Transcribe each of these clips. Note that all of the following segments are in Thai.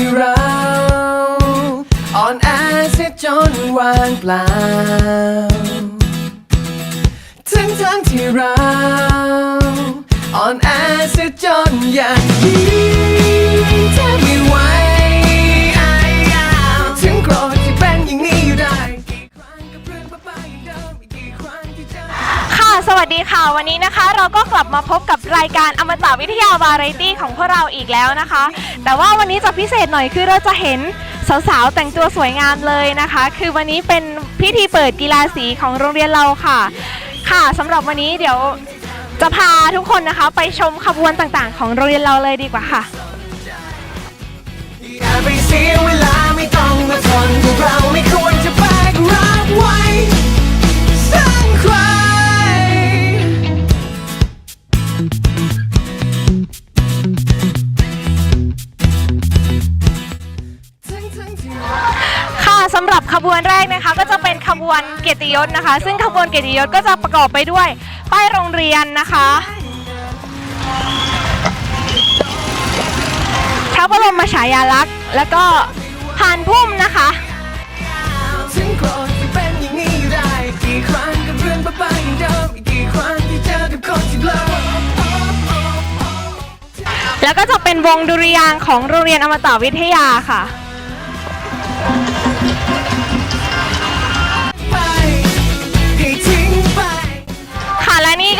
ที่เราอ่อนแอเสียจนวางเปล่า ทั้งทั้งที่เราอ่อนแอเสียจนอยากยิ้มแทบไม่ วัสดีค่ะ วันนี้นะคะ เราก็กลับมาพบกับรายการอมตะวิทยาวาไรตี้ของพวกเราอีกแล้วนะคะ แต่ว่าวันนี้จะพิเศษหน่อยคือเราจะเห็นสาวๆแต่งตัวสวยงามเลยนะคะ คือวันนี้เป็นพิธีเปิดกีฬาสีของโรงเรียนเราค่ะ ค่ะสำหรับวันนี้เดี๋ยวจะพาทุกคนนะคะ ไปชมขบวนต่างๆ ของโรงเรียนเราเลยดีกว่าค่ะอย่าไปเสียเวลาไม่ต้องมาทนพวกเราไม่ควรจะแบกรับไว้ วนเกียรติยศนะคะ ซึ่งขบวนเกียรติยศก็จะประกอบไปด้วย ป้ายโรงเรียนนะคะพระบรมฉายาลักษณ์ แล้วก็พานพุ่มนะคะถึงโกรธที่เป็นอย่างนี้อยู่ได้กี่ครั้งกับเรื่องบ้าๆอย่างเดิมอีกกี่ครั้งที่เจอกับคนที่เลอแล้วก็จะเป็นวงดุริยางของโรงเรียนอมตะวิทยาค่ะ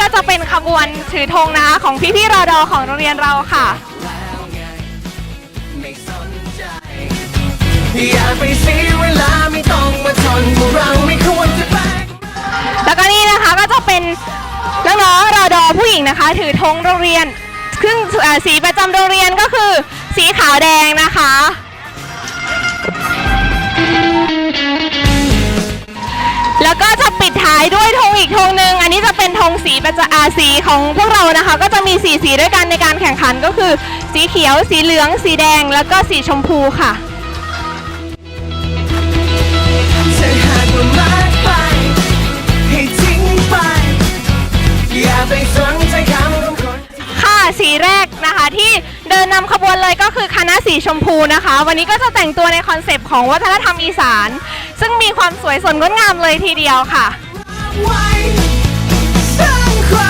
ก็จะเป็นขบวนถือธงนะคะของพี่ๆรอดอของโรงเรียนเราค่ะแล้วไงไม่สนใจอย่าไปเสียเวลาไม่ต้องมาทนพวกเราไม่ควรจะแบก แล้วก็นี่นะคะก็จะเป็นน้องๆรอดอผู้หญิงนะคะ ถือธงโรงเรียนซึ่งเอ่อสีประจำโรงเรียนก็คือสีขาวแดงนะคะายด้วยธงอีกธงหนึ่งอันนี้จะเป็นธงสีประจอาสีของพวกเรานะคะ ก็จะมีสีสีด้วยกันในการแข่งขันก็คือ สีเขียว สีเหลือง สีแดง แล้วก็สีชมพูค่ะค่ะสีแรกนะคะที่เดินนำขบวนเลยก็คือคณะสีชมพูนะคะ วันนี้ก็จะแต่งตัวในคอนเซปต์ของวัฒนธรรมอีสาน ซึ่งมีความสวยสดงดงามเลยทีเดียวค่ะ ไว้สร้างใคร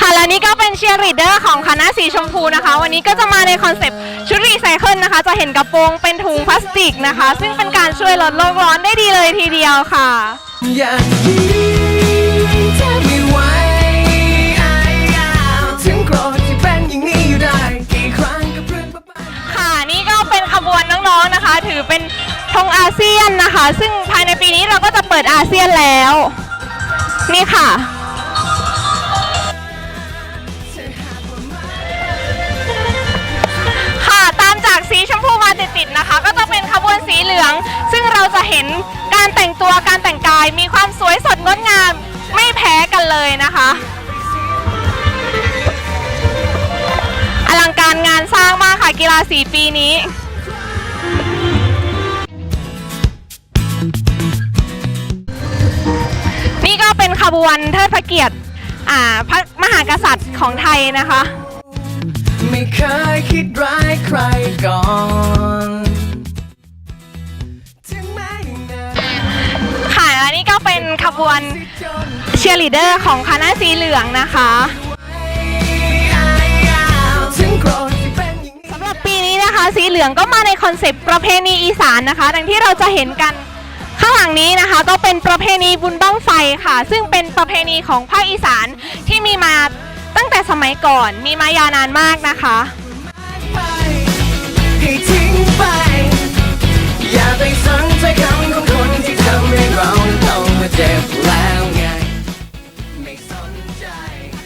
ค่ะและนี่ก็เป็นเชียร์ลีดเดอร์ของคณะสีชมพูนะคะ วันนี้ก็จะมาในคอนเซปต์ชุดรีไซเคิลนะคะ จะเห็นกระโปรงเป็นถุงพลาสติกนะคะ ซึ่งเป็นการช่วยลดโลกร้อนได้ดีเลยทีเดียวค่ะ อยากยิ้มแทบไม่ไหว องๆนะคะ ถือเป็นธงอาเซียนนะคะ ซึ่งภายในปีนี้เราก็จะเปิดอาเซียนแล้ว นี่ค่ะ ค่ะตามจากสีชมพูมาติดๆนะคะ ก็จะเป็นขบวนสีเหลือง ซึ่งเราจะเห็นการแต่งตัวการแต่งกายมีความสวยสดงดงามไม่แพ้กันเลยนะคะอลังการงานสร้างมากค่ะกีฬาสีปีนี้ ขบวนเทิดพระเกียรติอ่าพระมหากษัตริย์ของไทยนะคะ ไม่เคยคิดร้ายใครก่อนถึงแม้อย่างนั้นค่ะและนี่ก็เป็นขบวนเชียร์ลีดเดอร์ของคณะสีเหลืองนะคะถึงโกรธที่เป็นอย่างนี้สำหรับปีนี้นะคะ สีเหลืองก็มาในคอนเซปต์ประเพณีอีสานนะคะ ดังที่เราจะเห็นกัน ข้างหลังนี้นะคะก็เป็นประเพณีบุญบั้งไฟค่ะ ซึ่งเป็นประเพณีของภาคอีสานที่มีมาตั้งแต่สมัยก่อนมีมายาวนานมากนะคะไปให้ทิ้งไป อย่าไปสนใจคำของคนที่ทำให้เราต้องมาเจ็บแล้วไงไม่สนใจ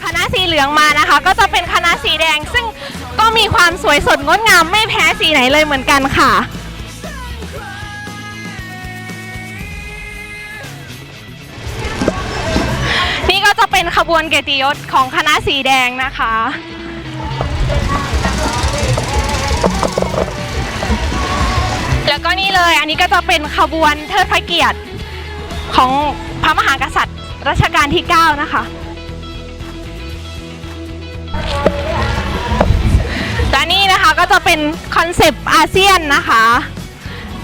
คณะสีเหลืองมานะคะ ก็จะเป็นคณะสีแดงซึ่งก็มีความสวยสดงดงามไม่แพ้สีไหนเลยเหมือนกันค่ะ เป็นขบวนเกียรติยศของคณะสีแดงนะคะ แล้วก็นี่เลยอันนี้ก็จะเป็นขบวนเทิดพระเกียรติของพระมหากษัตริย์รัชกาลที่ 9 นะคะ และนี่นะคะก็จะเป็นคอนเซปต์อาเซียนนะคะ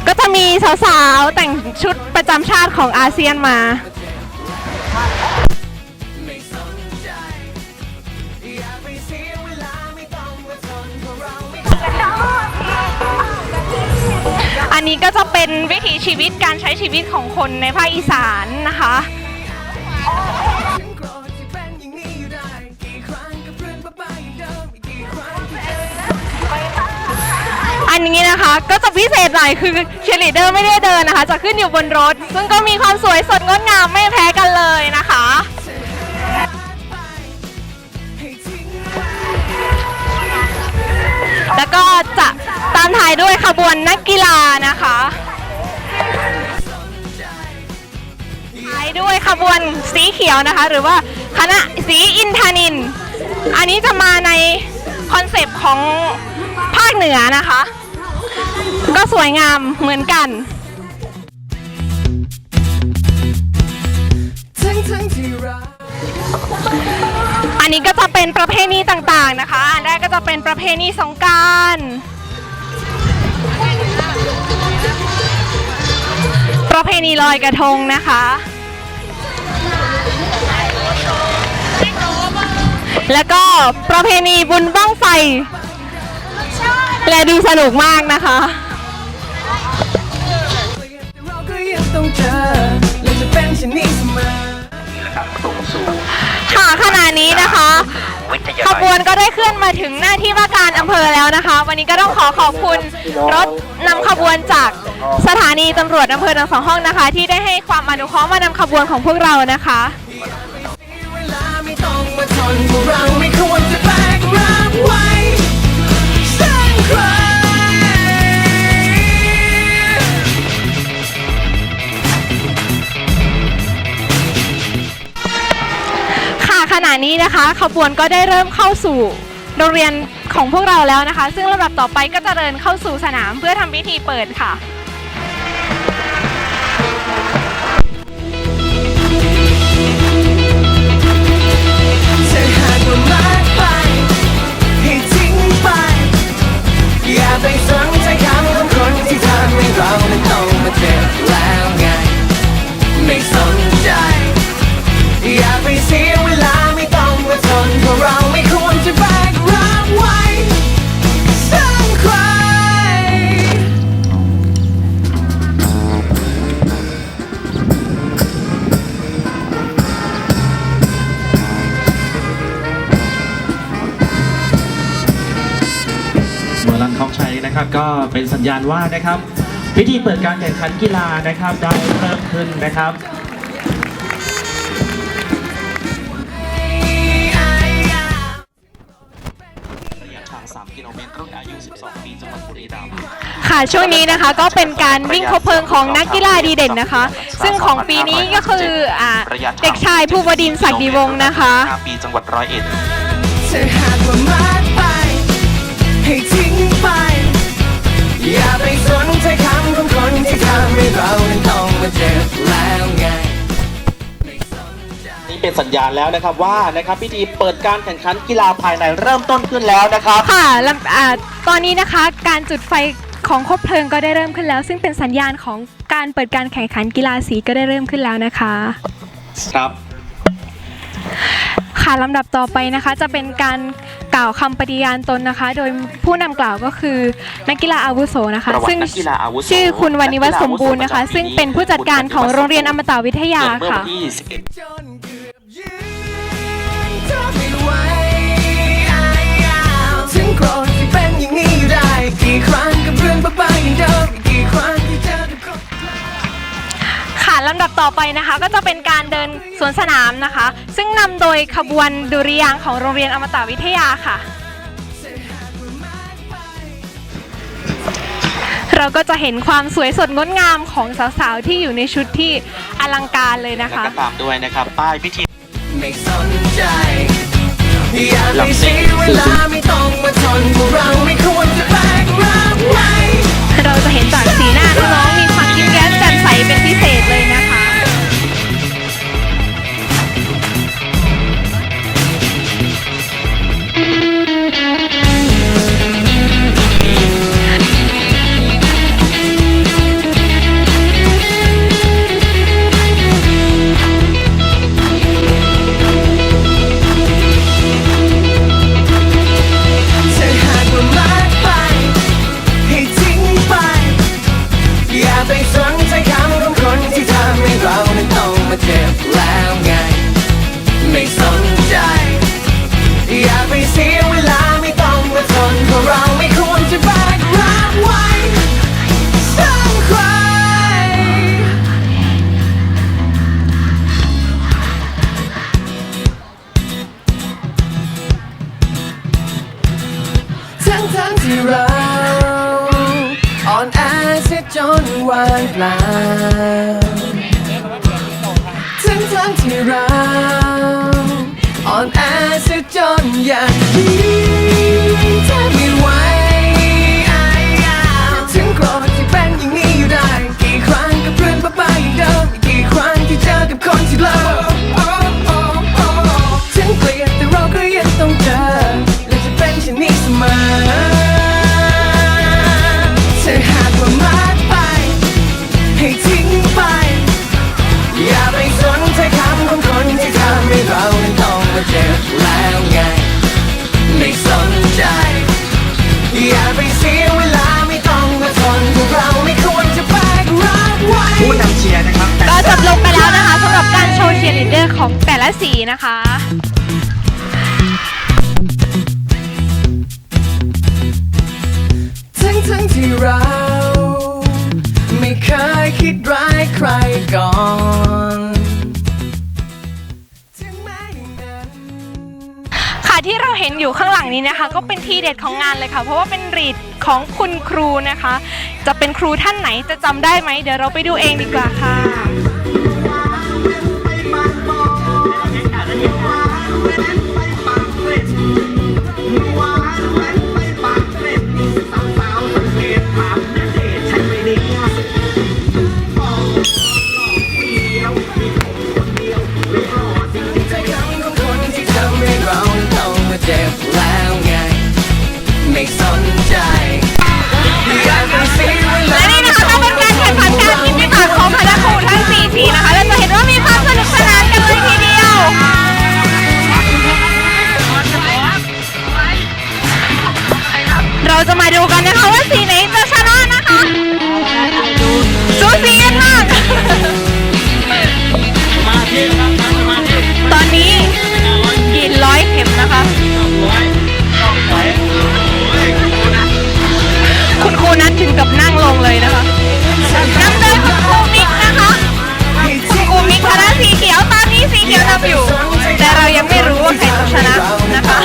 ก็จะมีสาวๆ แต่งชุดประจำชาติของอาเซียนมา อันนี้ก็จะเป็นวิถีชีวิตการใช้ชีวิตของคนในภาคอีสานนะคะ อันนี้นะคะก็จะพิเศษหน่อยคือเชียร์ลีดเดอร์ไม่ได้เดินนะคะ จะขึ้นอยู่บนรถ ซึ่งก็มีความสวยสดงดงามไม่แพ้กันเลยนะคะแล้วก็ ตามถ่ายด้วยขบวนนักกีฬานะคะถ่ายด้วยขบวนสีเขียวนะคะ หรือว่าคณะสีอินทนิน อันนี้จะมาในคอนเซปต์ของภาคเหนือนะคะ ก็สวยงามเหมือนกันอันนี้ก็จะเป็นประเพณีต่างๆนะคะ อันแรกก็จะเป็นประเพณีสงกราร ประเพณีลอยกระทงนะคะ แล้วก็ประเพณีบุญบ้างไฟ และดูสนุกมากนะคะเราก็ยังต้องเจอและจะเป็นเช่นนี้เสมอนะครับส่งสู่ค่ะขณะนี้นะคะ วิทยาขลัยบวนก็ได้เคลื่อนมาถึงหน้าที่ว่าการอำเภอแล้วนะคะ วันนี้ก็ต้องขอขอบคุณรถนำขบวนจากสถานีตำรวจอำเภอหนองสองห้องนะคะ ที่ได้ให้ความอนุเคราะห์มานำขบวนของพวกเรานะคะ เวลาไม่ต้องมาทนพวกเราไม่ค นะคะขบวนก็ได้เริ่มเข้าสู่โรงเรียนของพวกเราแล้วนะคะ ซึ่งลำดับต่อไปก็จะเดินเข้าสู่สนามเพื่อทำพิธีเปิดค่ะเธอหากว่ามาก ทองชัยนะครับ ก็เป็นสัญญาณว่านะครับ พิธีเปิดการแข่งขันกีฬานะครับได้เริ่มขึ้นนะครับระยะทาง3กิโลเมตรรุ่นอายุ 12 ปีจังหวัดบุรีรัมย์ค่ะช่วงนี้นะคะก็เป็นการวิ่งคบเพลิงของนักกีฬาดีเด่นนะคะ ซึ่งของปีนี้ก็คืออ่าเด็กชายภูวดินทร์ศักดิวงศ์นะคะ5ปีจังหวัดร้อยเอ็ด ให้ทิ้งไป อย่าไปสนใจคำของคนที่ทำให้เรานั้นต้องมาเจ็บแล้วไง นี่เป็นสัญญาณแล้วนะครับว่านะครับพิธีเปิดการแข่งขันกีฬาภายในเริ่มต้นขึ้นแล้วนะครับ ค่ะลำอ่าตอนนี้นะคะการจุดไฟของคบเพลิงก็ได้เริ่มขึ้นแล้ว ซึ่งเป็นสัญญาณของการเปิดการแข่งขันกีฬาสีก็ได้เริ่มขึ้นแล้วนะคะ ครับ ค่ะลำดับต่อไปนะคะ จะเป็นการกล่าวคำปฏิญาณตนนะคะ โดยผู้นำกล่าวก็คือนักกีฬาอาวุโสนะคะ ประวัติซึ่งนักกีฬาอาวุโสชื่อคุณวณิวัฒน์สมบูรณ์นะคะซึ่งเป็นผู้จัดการของโรงเรียนอมตะวิทยาเมื่อค่ะวันที่11จนเกือบยืนทนไม่ไหวถึงโกรธที่เป็นอย่างนี้อยู่ได้ กี่ครั้งกับเรื่องบ้าๆอย่างเดิม ลำดับต่อไปนะคะ ก็จะเป็นการเดินสวนสนามนะคะ ซึ่งนำโดยขบวนดุริยางค์ของโรงเรียนอมตะวิทยาค่ะ เราก็จะเห็นความสวยสดงดงามของสาวๆ ที่อยู่ในชุดที่อลังการเลยนะแล้วคะ ก็ตามด้วยนะครับ ป้ายพิธี ไม่สนใจ อย่าไปเสียเวลาไม่ต้องมาทนพวกเราไม่ควรจะแบกรับไว้ เราจะเห็นจากสีหน้าน้องๆมีความยิ้มแย้มแจ่มใสเป็นพิเศษเลย จนวางเปล่าทั้งทั้งที่เราอ่อนแอเสียจนอยากยื แต่ละสีนะคะทั้งทั้งๆที่เรา ไม่เคยคิดร้ายใครก่อนถึงแม้อย่างนั้นค่ะที่เราเห็นอยู่ข้างหลังนี้นะคะ ก็เป็นทีเด็ดของงานเลยค่ะ เพราะว่าเป็นรีดของคุณครูนะคะ จะเป็นครูท่านไหนจะจำได้ไหมเดี๋ยวเราไปดูเองดีกว่าค่ะ ใจ จะมาดูกันนะคะว่าสีไหนจะชนะนะคะสูสีกันมากตอนนี้กินร้อยเข็มนะคะ คุณครูนัทถึงกับนั่งลงเลยนะคะนำโดยคุณครูมิกนะคะคุณครูมิกคณะสีเขียวตอนนี้สีเขียวนำอยู่ แต่เรายังไม่รู้ว่าใครจะชนะนะคะ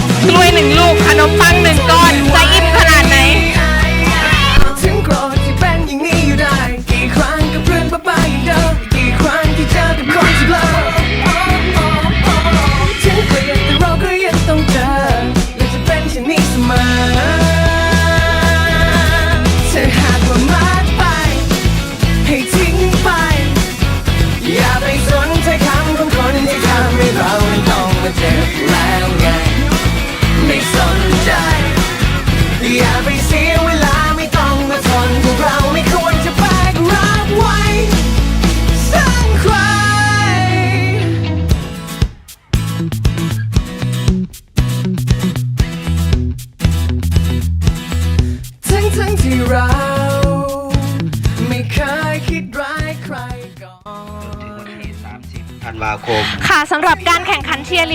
ด กล้วยหนึ่งลูก ขนมปังหนึ่งก้อน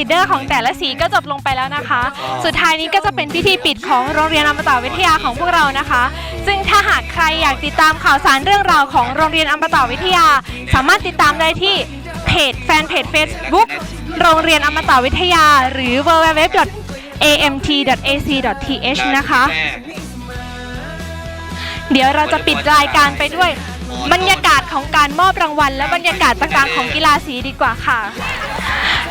ลีดเดอร์ของแต่ละสีก็จบลงไปแล้วนะคะ สุดท้ายนี้ก็จะเป็นพิธีปิดของโรงเรียนอมตะวิทยาของพวกเรานะคะ ซึ่งถ้าหากใครอยากติดตามข่าวสารเรื่องราวของโรงเรียนอมตะวิทยา สามารถติดตามได้ที่เพจแฟนเพจ Facebook โรงเรียนอมตะวิทยา หรือ www.amt.ac.th นะคะ เดี๋ยวเราจะปิดรายการไปด้วย บรรยากาศของการมอบรางวัล และบรรยากาศต่างๆของกีฬาสีดีกว่าค่ะ